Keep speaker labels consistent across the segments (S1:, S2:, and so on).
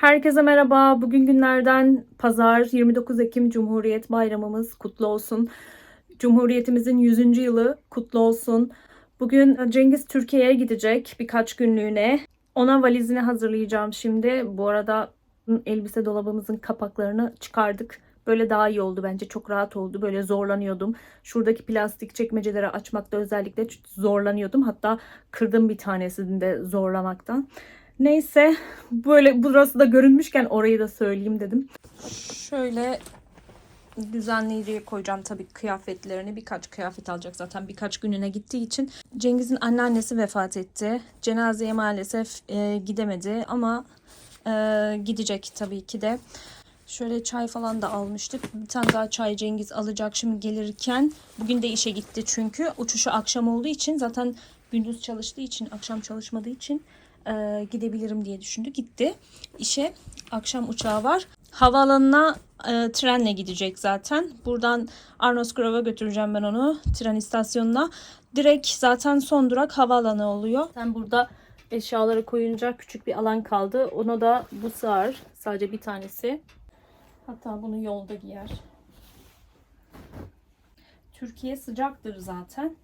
S1: Herkese merhaba. Bugün günlerden pazar 29 Ekim Cumhuriyet Bayramımız kutlu olsun. Cumhuriyetimizin 100. yılı kutlu olsun. Bugün Cengiz Türkiye'ye gidecek birkaç günlüğüne. Ona valizini hazırlayacağım şimdi. Bu arada elbise dolabımızın kapaklarını çıkardık. Böyle daha iyi oldu bence. Çok rahat oldu. Böyle zorlanıyordum. Şuradaki plastik çekmeceleri açmakta özellikle zorlanıyordum. Hatta kırdım bir tanesini de zorlamaktan. Neyse böyle burası da görünmüşken orayı da söyleyeyim dedim. Şöyle düzenleyiciye koyacağım tabii kıyafetlerini. Birkaç kıyafet alacak zaten birkaç gününe gittiği için. Cengiz'in anneannesi vefat etti. Cenazeye maalesef e, gidemedi ama e, gidecek tabii ki de. Şöyle çay falan da almıştık. Bir tane daha çay Cengiz alacak şimdi gelirken. Bugün de işe gitti çünkü. Uçuşu akşam olduğu için zaten gündüz çalıştığı için akşam çalışmadığı için e, gidebilirim diye düşündü. Gitti işe. Akşam uçağı var. Havaalanına e, trenle gidecek zaten. Buradan Arnosgrov'a götüreceğim ben onu tren istasyonuna. Direkt zaten son durak havaalanı oluyor. Sen burada eşyaları koyunca küçük bir alan kaldı. Ona da bu sığar. Sadece bir tanesi. Hatta bunu yolda giyer. Türkiye sıcaktır zaten.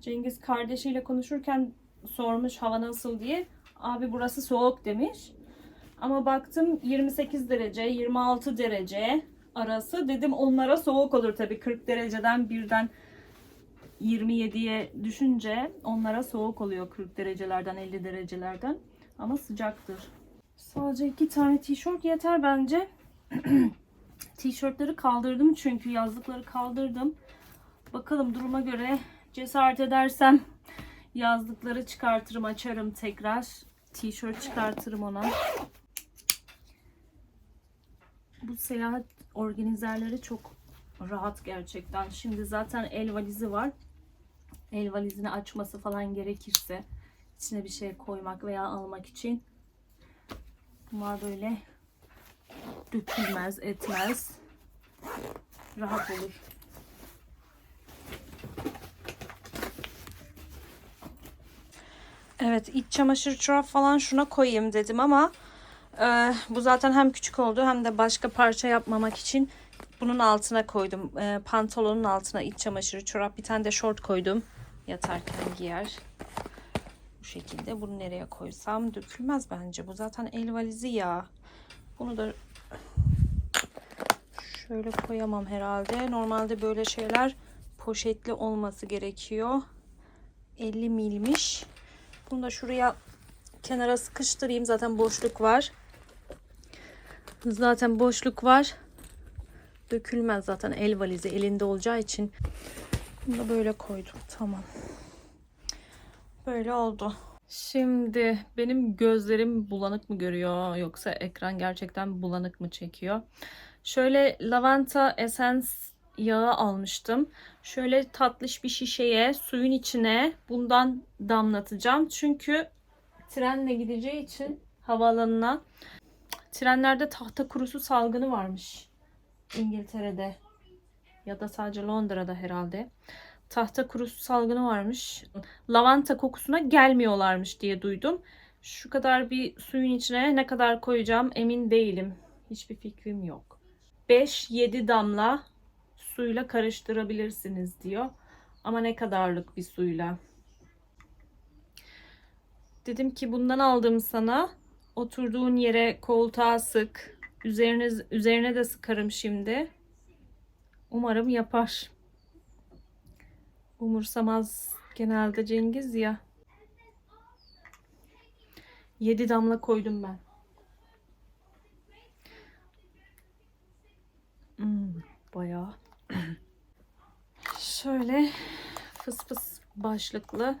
S1: Cengiz kardeşiyle konuşurken sormuş hava nasıl diye. Abi burası soğuk demiş. Ama baktım 28 derece, 26 derece arası. Dedim onlara soğuk olur tabii. 40 dereceden birden 27'ye düşünce onlara soğuk oluyor 40 derecelerden 50 derecelerden. Ama sıcaktır. Sadece iki tane tişört yeter bence. Tişörtleri kaldırdım çünkü yazlıkları kaldırdım. Bakalım duruma göre cesaret edersem yazlıkları çıkartırım açarım tekrar. Tişört çıkartırım ona. Bu seyahat organizerleri çok rahat gerçekten. Şimdi zaten el valizi var. El valizini açması falan gerekirse içine bir şey koymak veya almak için bunlar böyle dökülmez, etmez. Rahat olur. Evet iç çamaşır çorap falan şuna koyayım dedim ama e, bu zaten hem küçük oldu hem de başka parça yapmamak için bunun altına koydum. E, pantolonun altına iç çamaşırı çorap bir tane de şort koydum. Yatarken giyer. Bu şekilde bunu nereye koysam dökülmez bence. Bu zaten el valizi ya. Bunu da şöyle koyamam herhalde. Normalde böyle şeyler poşetli olması gerekiyor. 50 milmiş. Bunu da şuraya kenara sıkıştırayım. Zaten boşluk var. Zaten boşluk var. Dökülmez zaten el valizi elinde olacağı için. Bunu da böyle koydum. Tamam. Böyle oldu. Şimdi benim gözlerim bulanık mı görüyor yoksa ekran gerçekten bulanık mı çekiyor? Şöyle lavanta esens yağı almıştım. Şöyle tatlış bir şişeye suyun içine bundan damlatacağım. Çünkü trenle gideceği için havaalanına trenlerde tahta kurusu salgını varmış. İngiltere'de ya da sadece Londra'da herhalde. Tahta kurusu salgını varmış. Lavanta kokusuna gelmiyorlarmış diye duydum. Şu kadar bir suyun içine ne kadar koyacağım emin değilim. Hiçbir fikrim yok. 5-7 damla suyla karıştırabilirsiniz diyor. Ama ne kadarlık bir suyla. Dedim ki bundan aldım sana. Oturduğun yere koltuğa sık. Üzerine, üzerine de sıkarım şimdi. Umarım yapar. Umursamaz genelde Cengiz ya. 7 damla koydum ben. Hmm, bayağı. Şöyle fıs fıs başlıklı.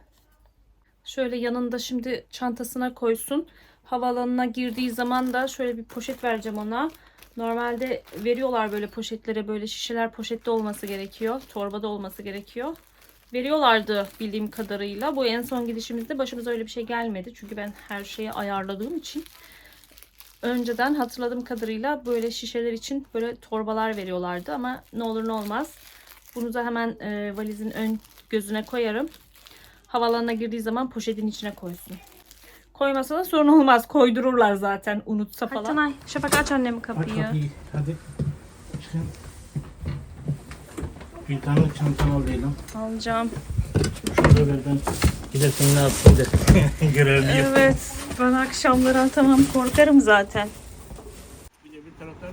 S1: Şöyle yanında şimdi çantasına koysun. Havaalanına girdiği zaman da şöyle bir poşet vereceğim ona. Normalde veriyorlar böyle poşetlere böyle şişeler poşette olması gerekiyor. Torbada olması gerekiyor. Veriyorlardı bildiğim kadarıyla. Bu en son gidişimizde başımıza öyle bir şey gelmedi. Çünkü ben her şeyi ayarladığım için. Önceden hatırladığım kadarıyla böyle şişeler için böyle torbalar veriyorlardı. Ama ne olur ne olmaz. Bunu da hemen e, valizin ön gözüne koyarım. Havalanına girdiği zaman poşetin içine koysun. Koymasa da sorun olmaz. Koydururlar zaten unutsa
S2: Hadi
S1: falan.
S2: Tanay. Şafak aç annemin
S3: Aç
S2: kapıyı.
S3: kapıyı. Hadi. Çıkın. Bir tane çantam al Leyla.
S2: Alacağım.
S3: Şuralardan giderken ne yapsın de. Görevliyim.
S2: Evet. Ben akşamları atamam. Korkarım zaten.
S3: Bir de bir taraftan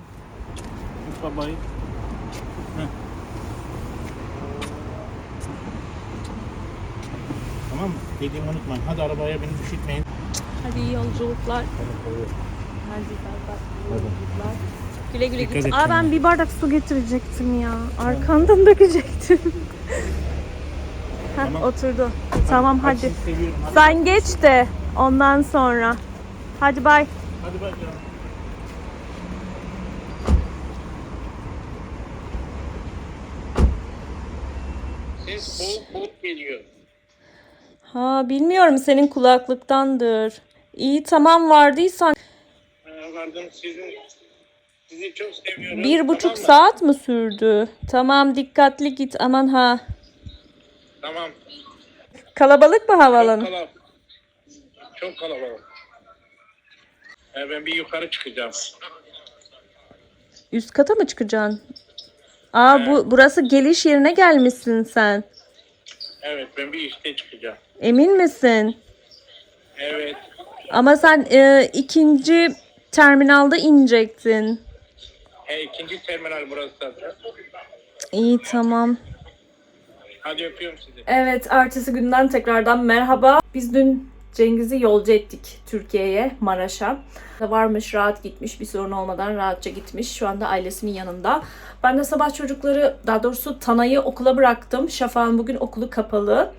S3: babayı. Tamam mı? Dediğimi unutmayın. Hadi arabaya beni üşütmeyin.
S2: Hadi iyi yolculuklar. Hadi bay bay. yolculuklar. Güle güle
S3: Dikkat
S2: git. Aa ben bir bardak su getirecektim ya. Arkandan dökecektim. Heh,
S3: Tamam.
S2: oturdu. Tamam hadi.
S3: sizi seviyorum. Hadi,
S2: Sen geç de ondan sonra. Hadi bay.
S3: hadi bak ya. Ses boğuk boğuk geliyor.
S2: Ha bilmiyorum senin kulaklıktandır. İyi tamam vardıysan
S3: Vardım sizin sizi çok seviyorum.
S2: bir buçuk
S3: Tamam mı?
S2: saat mi sürdü? Tamam dikkatli git aman ha.
S3: Tamam.
S2: Kalabalık mı
S3: Çok
S2: havalanı?
S3: Çok kalabalık. Ee, ben bir yukarı çıkacağım.
S2: Üst kata mı çıkacaksın? Aa bu burası geliş yerine gelmişsin sen.
S3: Evet ben bir işte çıkacağım.
S2: Emin misin?
S3: Evet.
S2: Ama sen e, ikinci terminalda inecektin.
S3: He, ikinci terminal burası zaten.
S2: İyi tamam.
S3: Hadi öpüyorum sizi.
S1: Evet, ertesi günden tekrardan merhaba. Biz dün Cengiz'i yolcu ettik Türkiye'ye, Maraş'a. Varmış, rahat gitmiş, bir sorun olmadan rahatça gitmiş. Şu anda ailesinin yanında. Ben de sabah çocukları, daha doğrusu Tana'yı okula bıraktım. Şafak'ın bugün okulu kapalı.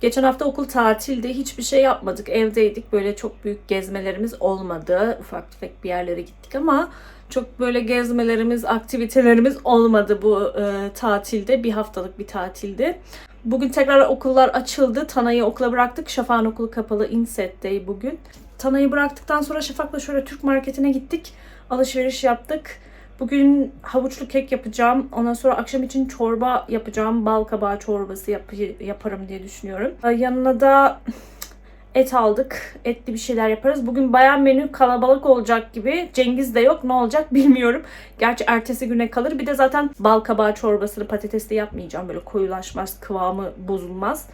S1: Geçen hafta okul tatilde hiçbir şey yapmadık. Evdeydik. Böyle çok büyük gezmelerimiz olmadı. Ufak tefek bir yerlere gittik ama çok böyle gezmelerimiz, aktivitelerimiz olmadı bu e, tatilde. Bir haftalık bir tatildi. Bugün tekrar okullar açıldı. Tana'yı okula bıraktık. Şafak'ın okulu kapalı. Inset Day bugün. Tana'yı bıraktıktan sonra Şafak'la şöyle Türk marketine gittik. Alışveriş yaptık. Bugün havuçlu kek yapacağım. Ondan sonra akşam için çorba yapacağım. Bal kabağı çorbası yap- yaparım diye düşünüyorum. Ee, Yanına da et aldık. Etli bir şeyler yaparız. Bugün bayan menü kalabalık olacak gibi. Cengiz de yok. Ne olacak bilmiyorum. Gerçi ertesi güne kalır. Bir de zaten bal kabağı çorbasını patatesli yapmayacağım. Böyle koyulaşmaz, kıvamı bozulmaz.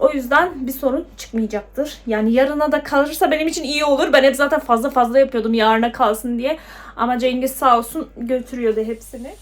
S1: O yüzden bir sorun çıkmayacaktır. Yani yarına da kalırsa benim için iyi olur. Ben hep zaten fazla fazla yapıyordum yarına kalsın diye. Ama Cengiz sağ olsun götürüyordu hepsini.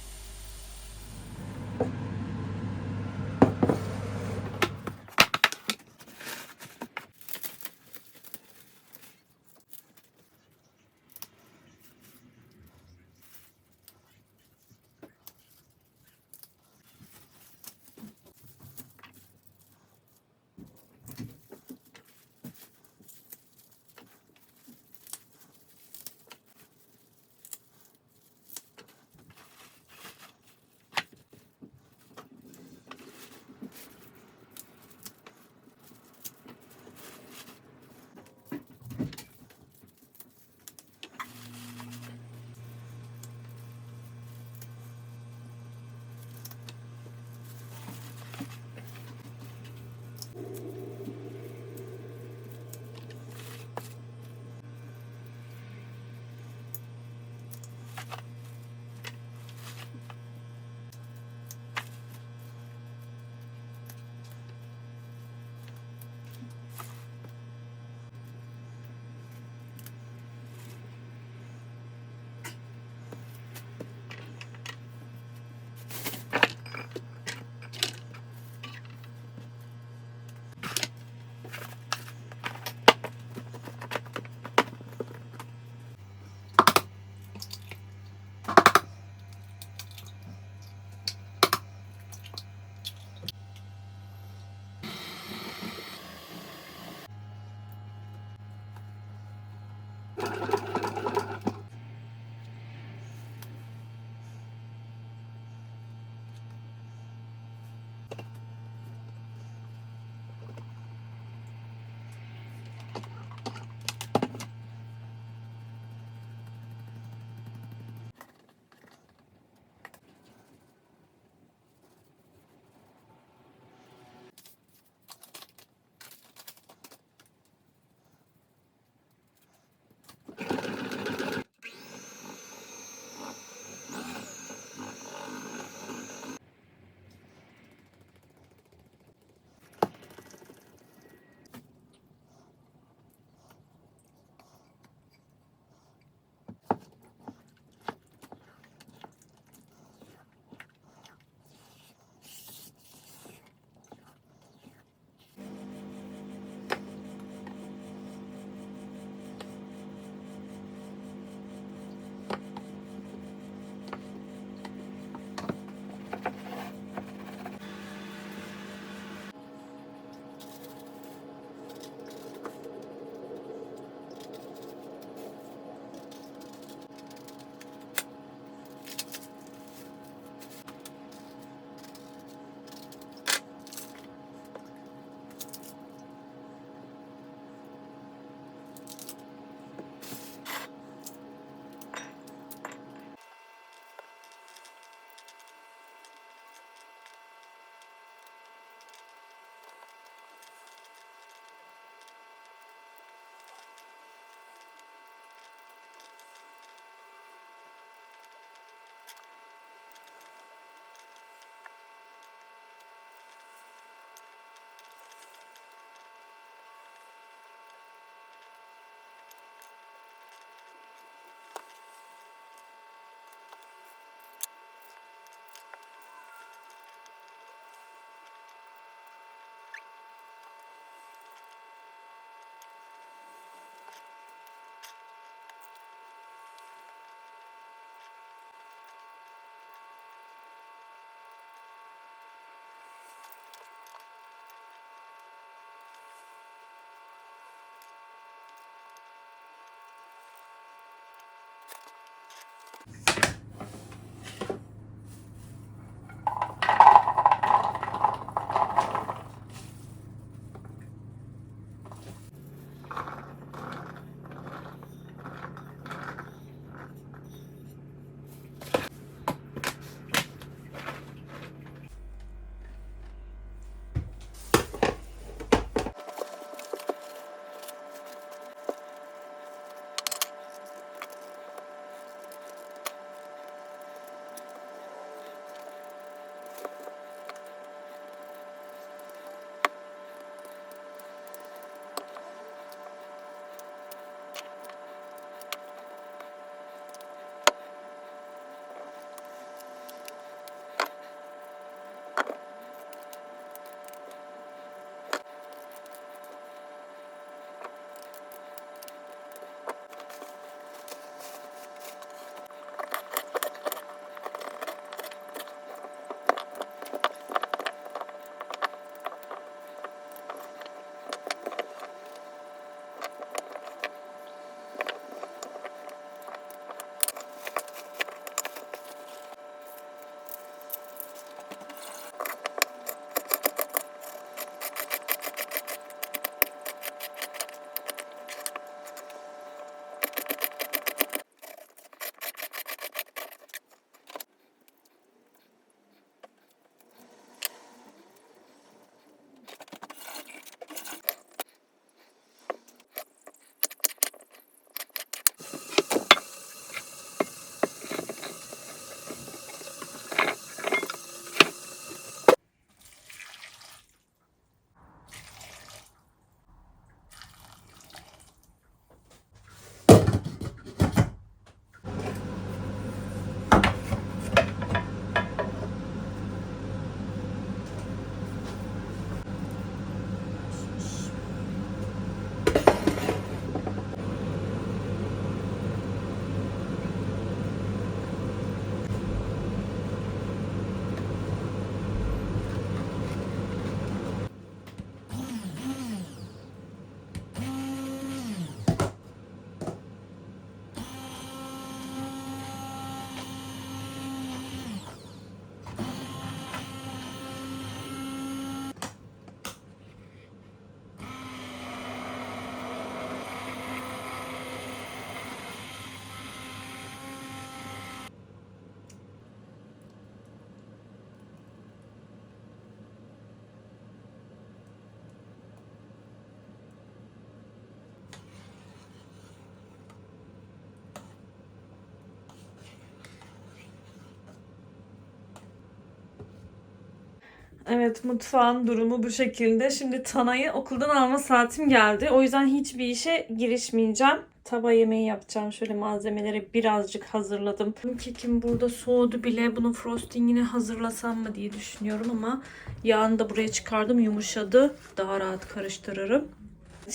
S1: Evet mutfağın durumu bu şekilde. Şimdi Tana'yı okuldan alma saatim geldi. O yüzden hiçbir işe girişmeyeceğim. Tava yemeği yapacağım. Şöyle malzemeleri birazcık hazırladım. Kekim burada soğudu bile. Bunun frostingini hazırlasam mı diye düşünüyorum ama yağını da buraya çıkardım. Yumuşadı. Daha rahat karıştırırım.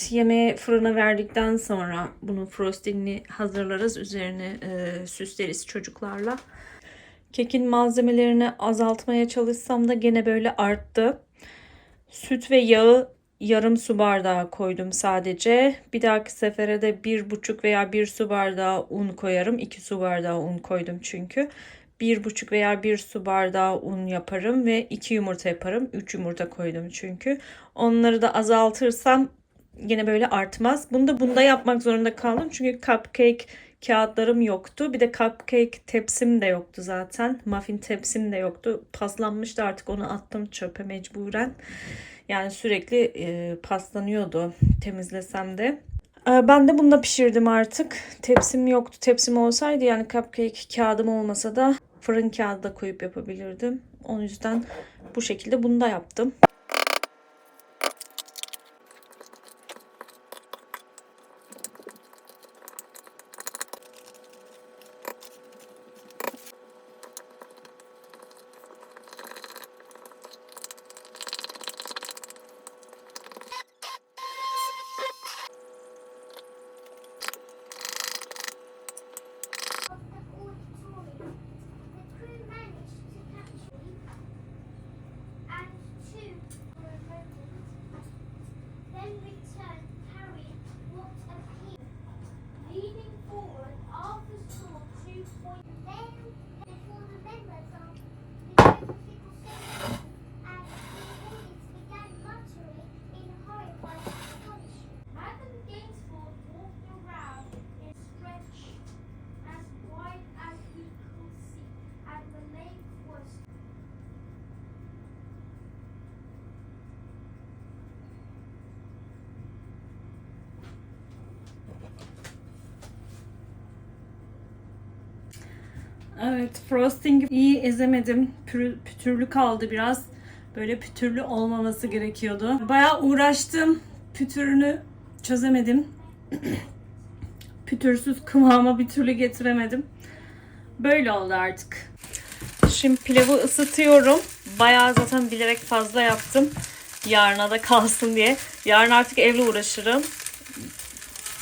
S1: Yemeği fırına verdikten sonra bunun frostingini hazırlarız. Üzerine e, süsleriz çocuklarla. Kekin malzemelerini azaltmaya çalışsam da gene böyle arttı. Süt ve yağı yarım su bardağı koydum sadece. Bir dahaki sefere de bir buçuk veya bir su bardağı un koyarım. İki su bardağı un koydum çünkü. Bir buçuk veya bir su bardağı un yaparım ve iki yumurta yaparım. Üç yumurta koydum çünkü. Onları da azaltırsam yine böyle artmaz. Bunu da bunda yapmak zorunda kaldım. Çünkü cupcake kağıtlarım yoktu. Bir de cupcake tepsim de yoktu zaten. Muffin tepsim de yoktu. Paslanmıştı artık onu attım çöpe mecburen. Yani sürekli e, paslanıyordu temizlesem de. E, Ben de bunda pişirdim artık. Tepsim yoktu. Tepsim olsaydı yani cupcake kağıdım olmasa da fırın kağıdı da koyup yapabilirdim. O yüzden bu şekilde bunu da yaptım. Evet, frosting iyi ezemedim. Pürü- pütürlü kaldı biraz. Böyle pütürlü olmaması gerekiyordu. Bayağı uğraştım. Pütürünü çözemedim. Pütürsüz kıvama bir türlü getiremedim. Böyle oldu artık. Şimdi pilavı ısıtıyorum. Bayağı zaten bilerek fazla yaptım. Yarına da kalsın diye. Yarın artık evle uğraşırım.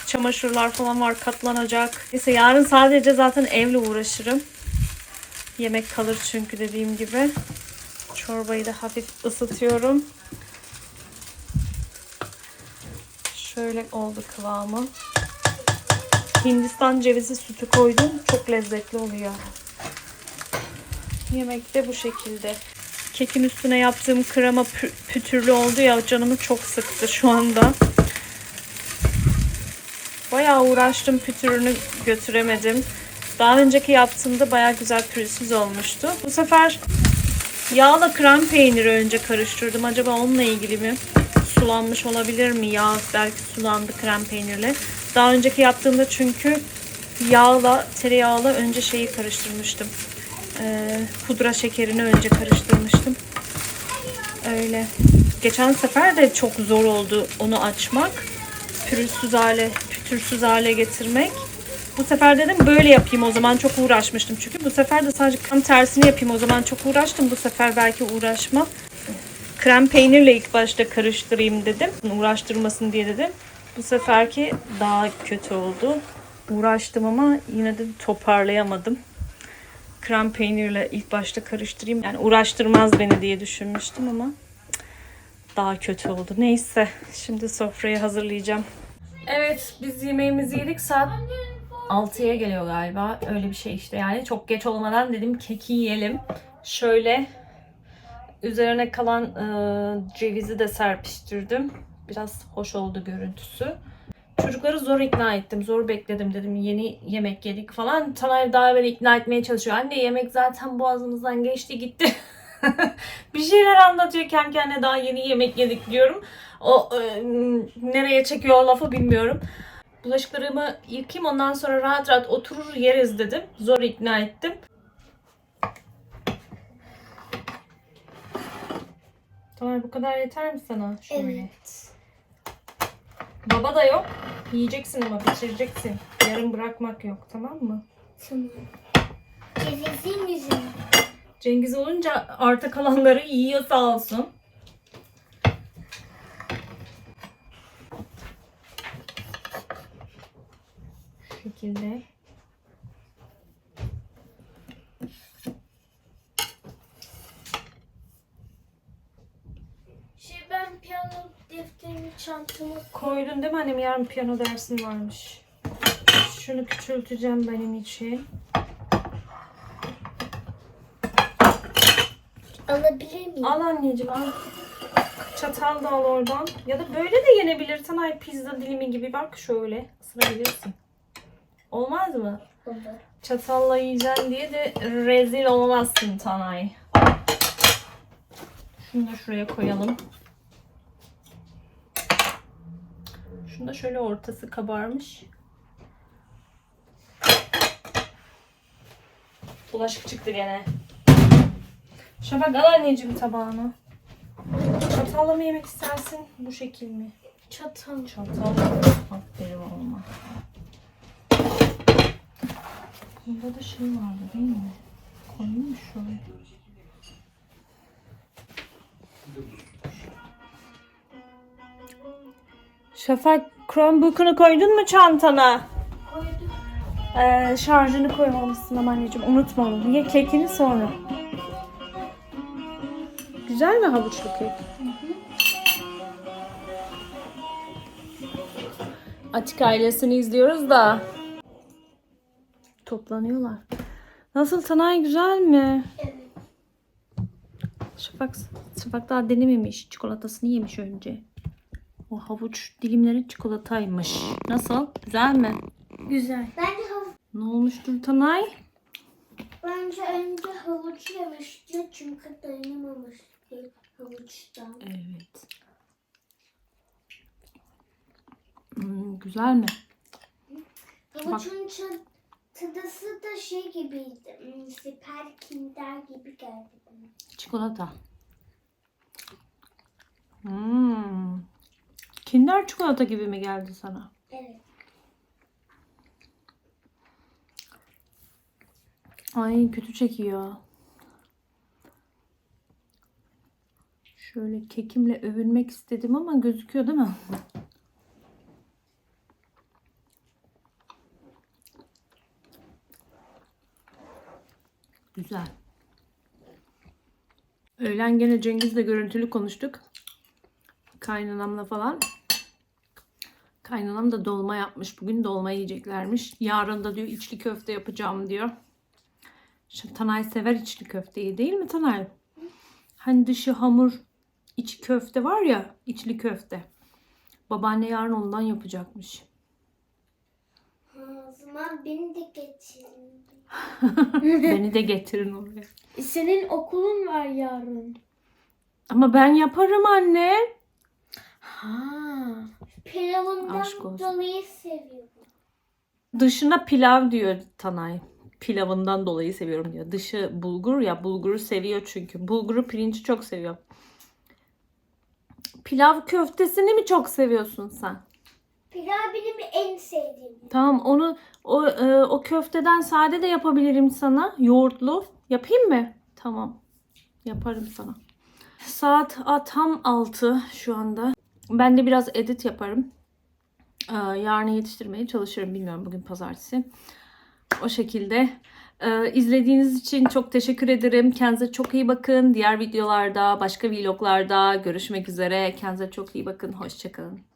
S1: Çamaşırlar falan var katlanacak. Neyse yarın sadece zaten evle uğraşırım. Yemek kalır çünkü dediğim gibi. Çorbayı da hafif ısıtıyorum. Şöyle oldu kıvamı. Hindistan cevizi sütü koydum. Çok lezzetli oluyor. Yemek de bu şekilde. Kekin üstüne yaptığım krema pü- pütürlü oldu ya canımı çok sıktı şu anda. Bayağı uğraştım pütürünü götüremedim. Daha önceki yaptığımda bayağı güzel pürüzsüz olmuştu. Bu sefer yağla krem peyniri önce karıştırdım. Acaba onunla ilgili mi? Sulanmış olabilir mi? Yağ belki sulandı krem peynirle. Daha önceki yaptığımda çünkü yağla, tereyağla önce şeyi karıştırmıştım. Ee, pudra şekerini önce karıştırmıştım. Öyle. Geçen sefer de çok zor oldu onu açmak. Pürüzsüz hale, pütürsüz hale getirmek. Bu sefer dedim böyle yapayım o zaman çok uğraşmıştım çünkü. Bu sefer de sadece tam tersini yapayım o zaman çok uğraştım. Bu sefer belki uğraşmam. Krem peynirle ilk başta karıştırayım dedim. Uğraştırmasın diye dedim. Bu seferki daha kötü oldu. Uğraştım ama yine de toparlayamadım. Krem peynirle ilk başta karıştırayım. Yani uğraştırmaz beni diye düşünmüştüm ama daha kötü oldu. Neyse şimdi sofrayı hazırlayacağım. Evet biz yemeğimizi yedik saat 6'ya geliyor galiba. Öyle bir şey işte yani. Çok geç olmadan dedim keki yiyelim. Şöyle üzerine kalan e, cevizi de serpiştirdim. Biraz hoş oldu görüntüsü. Çocukları zor ikna ettim. Zor bekledim dedim. Yeni yemek yedik falan. Tanay daha böyle ikna etmeye çalışıyor. Anne yemek zaten boğazımızdan geçti gitti. bir şeyler anlatıyor kendi kendine daha yeni yemek yedik diyorum. O e, nereye çekiyor o lafı bilmiyorum. Bulaşıklarımı yıkayayım ondan sonra rahat rahat oturur yeriz dedim. Zor ikna ettim. Tamam bu kadar yeter mi sana? Şöyle.
S4: Evet.
S1: Baba da yok. Yiyeceksin ama bitireceksin. Yarım bırakmak yok tamam mı?
S4: Tamam. Cevizin yüzüne.
S1: Cengiz olunca arta kalanları yiyor sağ olsun. Şekilde.
S4: Şey ben piyano defterimi çantama
S1: Koydun değil mi annem? Yarın piyano dersin varmış. Şunu küçülteceğim benim için.
S4: alabilir miyim?
S1: Al anneciğim al. Çatal da al oradan. Ya da böyle de yenebilir. Tanay pizza dilimi gibi bak şöyle ısırabilirsin. Olmaz mı?
S4: Olur.
S1: Çatalla yiyeceğim diye de rezil olmazsın Tanay. Şunu da şuraya koyalım. Şunu da şöyle ortası kabarmış. Bulaşık çıktı gene. Şafak al anneciğim tabağını. Çatalla mı yemek istersin? Bu şekil mi?
S4: Çatal.
S1: Çatal. Aferin olma. Bunda da şey vardı değil mi? Koyayım mı şöyle? Şafak Chromebook'unu koydun mu çantana?
S4: Koydum.
S1: Ee, şarjını koymamışsın ama anneciğim unutma onu. Ye kekini sonra. Güzel mi havuçlu kek? Açık ailesini izliyoruz da. Toplanıyorlar. Nasıl Tanay güzel mi?
S4: Evet.
S1: Şafak, Şafak daha denememiş. Çikolatasını yemiş önce. O havuç dilimleri çikolataymış. Nasıl? Güzel mi?
S4: Güzel. Bence havuç.
S1: Ne olmuştur Tanay?
S4: Bence önce havuç yemişti çünkü dayanamamıştı havuçtan.
S1: Evet. Hmm, güzel mi?
S4: Havuçun ça- tadısı da şey gibiydi. Hmm, Siper Kinder gibi geldi bana.
S1: Çikolata. Hmm. Kinder çikolata gibi mi geldi sana?
S4: Evet.
S1: Ay kötü çekiyor. Şöyle kekimle övünmek istedim ama gözüküyor değil mi? Güzel. Öğlen gene Cengiz'le görüntülü konuştuk. Kaynanamla falan. Kaynanam da dolma yapmış. Bugün dolma yiyeceklermiş. Yarın da diyor içli köfte yapacağım diyor. Şimdi Tanay sever içli köfteyi değil mi Tanay? Hani dışı hamur, içi köfte var ya, içli köfte. Babaanne yarın ondan yapacakmış.
S4: Zaman beni de getirin.
S1: Beni de getirin oraya.
S5: Senin okulun var yarın.
S1: Ama ben yaparım anne.
S5: Ha.
S4: Pilavından
S1: olsun.
S4: dolayı seviyorum.
S1: Dışına pilav diyor Tanay. Pilavından dolayı seviyorum diyor. Dışı bulgur ya bulguru seviyor çünkü. Bulguru pirinci çok seviyor. Pilav köftesini mi çok seviyorsun sen?
S4: Pilav benim en sevdiğim.
S1: Tamam onu o e, o köfteden sade de yapabilirim sana. Yoğurtlu. Yapayım mı? Tamam. Yaparım sana. Saat a, tam 6 şu anda. Ben de biraz edit yaparım. Ee, yarın yetiştirmeye çalışırım. Bilmiyorum bugün pazartesi. O şekilde. Ee, izlediğiniz için çok teşekkür ederim. Kendinize çok iyi bakın. Diğer videolarda, başka vloglarda görüşmek üzere. Kendinize çok iyi bakın. Hoşçakalın.